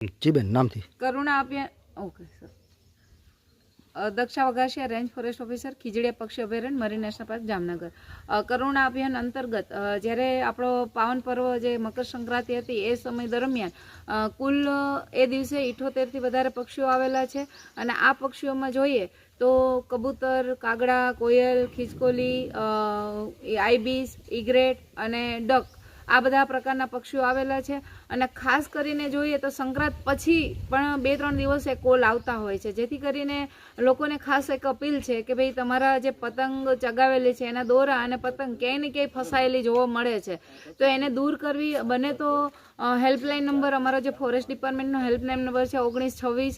જી બેન નામથી. Karuna Abhiyan okay sir Daksha Vaghasiya range forest officer Khijadiya પક્ષી અભયારણ્ય marine national park Jamnagar. Karuna Abhiyan અંતર્ગત જ્યારે આપણો પાવન પર્વ જે મકર સંક્રાંતિ હતી એ સમય દરમિયાન કુલ એ દિવસે ઇઠોતેરથી વધારે પક્ષીઓ આવેલા છે. અને આ પક્ષીઓમાં જોઈએ તો કબૂતર કાગડા કોયલ ખિસકોલી અ, આઈબીસ ઇગ્રેટ અને ડક આ બધા પ્રકારના પક્ષીઓ આવેલા છે. અને ખાસ કરીને જોઈએ તો સંક્રાંત પછી પણ બે ત્રણ દિવસે કોલ આવતા હોય છે. જેથી કરીને લોકોને ખાસ એક અપીલ છે કે ભાઈ તમારા જે પતંગ ચગાવેલી છે, એના દોરા અને પતંગ ક્યાંય ને ક્યાંય ફસાયેલી જોવા મળે છે. તો એને દૂર કરવી, બને તો હેલ્પલાઇન નંબર અમારો જે ફોરેસ્ટ ડિપાર્ટમેન્ટનો હેલ્પલાઇન નંબર છે, ઓગણીસ છવ્વીસ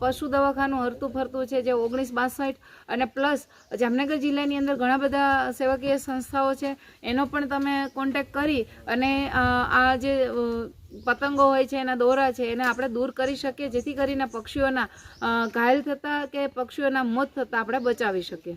પશુ દવાખાનું હરતું ફરતું છે જે ઓગણીસ બાસઠ અને પ્લસ જામનગર જિલ્લાની અંદર ઘણા બધા સેવાકીય સંસ્થાઓ છે. એનો પણ તમે કોન્ટેક્ટ કરી અને આ જે પતંગો હોય છે, એના દોરા છે, એને આપણે દૂર કરી શકીએ, જેથી કરીને પક્ષીઓના ઘાયલ થતા કે પક્ષીઓના મોત થતા આપણે બચાવી શકીએ.